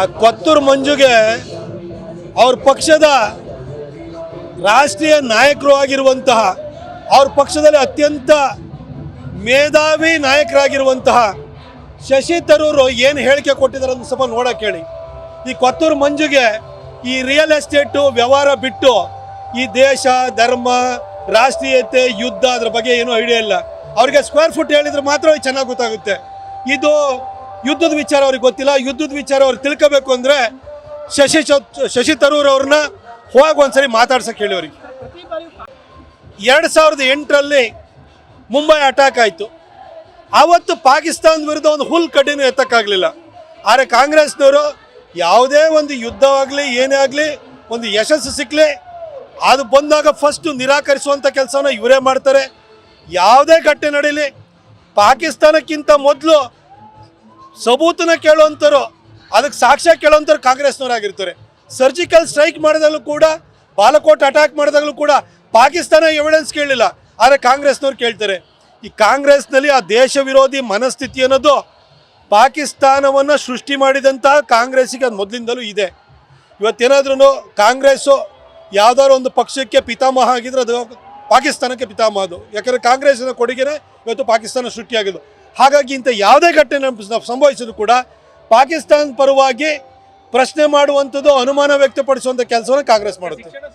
ಆ ಕೊತ್ತೂರು ಮಂಜುಗೆ ಅವ್ರ ಪಕ್ಷದ ರಾಷ್ಟ್ರೀಯ ನಾಯಕರು ಆಗಿರುವಂತಹ, ಅವ್ರ ಪಕ್ಷದಲ್ಲಿ ಅತ್ಯಂತ ಮೇಧಾವಿ ನಾಯಕರಾಗಿರುವಂತಹ ಶಶಿ ತರೂರು ಏನು ಹೇಳಿಕೆ ಕೊಟ್ಟಿದ್ದಾರೆ ಅಂತ ಸ್ವಲ್ಪ ನೋಡಕ್ಕೆ ಹೇಳಿ. ಈ ಕೊತ್ತೂರು ಮಂಜುಗೆ ಈ ರಿಯಲ್ ಎಸ್ಟೇಟು ವ್ಯವಹಾರ ಬಿಟ್ಟು ಈ ದೇಶ, ಧರ್ಮ, ರಾಷ್ಟ್ರೀಯತೆ, ಯುದ್ಧ ಅದ್ರ ಬಗ್ಗೆ ಏನೂ ಐಡಿಯಾ ಇಲ್ಲ. ಅವ್ರಿಗೆ ಸ್ಕ್ವೇರ್ ಫುಟ್ ಹೇಳಿದ್ರೆ ಮಾತ್ರ ಚೆನ್ನಾಗಿ ಗೊತ್ತಾಗುತ್ತೆ. ಇದು ಯುದ್ಧದ ವಿಚಾರ ಅವ್ರಿಗೆ ಗೊತ್ತಿಲ್ಲ. ಯುದ್ಧದ ವಿಚಾರ ಅವ್ರಿಗೆ ತಿಳ್ಕೋಬೇಕು ಅಂದರೆ ಶಶಿ ಶಶಿ ತರೂರ್ ಅವ್ರನ್ನ ಹೋಗಿ ಒಂದ್ಸರಿ ಮಾತಾಡ್ಸಕ್ಕೆ ಹೇಳಿ ಅವ್ರಿಗೆ. ಎರಡು ಸಾವಿರದ ಎಂಟರಲ್ಲಿ ಮುಂಬೈ ಅಟ್ಯಾಕ್ ಆಯಿತು. ಆವತ್ತು ಪಾಕಿಸ್ತಾನ ವಿರುದ್ಧ ಒಂದು ಹುಲ್ ಕಡ್ಡಿನೂ ಎತ್ತಕ್ಕಾಗಲಿಲ್ಲ. ಆದರೆ ಕಾಂಗ್ರೆಸ್ನವರು ಯಾವುದೇ ಒಂದು ಯುದ್ಧವಾಗಲಿ, ಏನೇ ಆಗಲಿ, ಒಂದು ಯಶಸ್ಸು ಸಿಕ್ಕಲಿ ಅದು ಬಂದಾಗ ಫಸ್ಟು ನಿರಾಕರಿಸುವಂಥ ಕೆಲಸನ ಇವರೇ ಮಾಡ್ತಾರೆ. ಯಾವುದೇ ಘಟನೆ ನಡೀಲಿ. ಪಾಕಿಸ್ತಾನಕ್ಕಿಂತ ಮೊದಲು ಸಬೂತನ ಕೇಳುವಂಥವ್ರು ಅದಕ್ಕೆ ಸಾಕ್ಷ್ಯ ಕೇಳುವಂಥವ್ರು ಕಾಂಗ್ರೆಸ್ನವರಾಗಿರ್ತಾರೆ. ಸರ್ಜಿಕಲ್ ಸ್ಟ್ರೈಕ್ ಮಾಡಿದಾಗಲೂ ಕೂಡ, ಬಾಲಕೋಟ್ ಅಟ್ಯಾಕ್ ಮಾಡಿದಾಗಲೂ ಕೂಡ ಪಾಕಿಸ್ತಾನ ಎವಿಡೆನ್ಸ್ ಕೇಳಲಿಲ್ಲ. ಆದರೆ ಕಾಂಗ್ರೆಸ್ನವ್ರು ಕೇಳ್ತಾರೆ. ಈ ಕಾಂಗ್ರೆಸ್ನಲ್ಲಿ ಆ ದೇಶ ವಿರೋಧಿ ಮನಸ್ಥಿತಿ ಅನ್ನೋದು ಪಾಕಿಸ್ತಾನವನ್ನು ಸೃಷ್ಟಿ ಮಾಡಿದಂಥ ಕಾಂಗ್ರೆಸ್ಸಿಗೆ ಅದು ಮೊದಲಿಂದಲೂ ಇದೆ. ಇವತ್ತೇನಾದ್ರೂ ಕಾಂಗ್ರೆಸ್ಸು ಯಾವ್ದಾದ್ರು ಒಂದು ಪಕ್ಷಕ್ಕೆ ಪಿತಾಮಹ ಆಗಿದ್ರೆ ಅದು ಪಾಕಿಸ್ತಾನಕ್ಕೆ ಪಿತಾಮಹ ಅದು. ಯಾಕಂದರೆ ಕಾಂಗ್ರೆಸ್ನ ಕೊಡುಗೆನೇ ಇವತ್ತು ಪಾಕಿಸ್ತಾನ ಸೃಷ್ಟಿಯಾಗಿದ್ದು. ಹಾಗಾಗಿ ಇಂಥ ಯಾವುದೇ ಘಟನೆ ಸಂಭವಿಸಿದ್ರು ಕೂಡ ಪಾಕಿಸ್ತಾನ ಪರವಾಗಿ ಪ್ರಶ್ನೆ ಮಾಡುವಂಥದ್ದು ಅನುಮಾನ ವ್ಯಕ್ತಪಡಿಸುವಂಥ ಕೆಲಸವನ್ನು ಕಾಂಗ್ರೆಸ್ ಮಾಡುತ್ತೆ.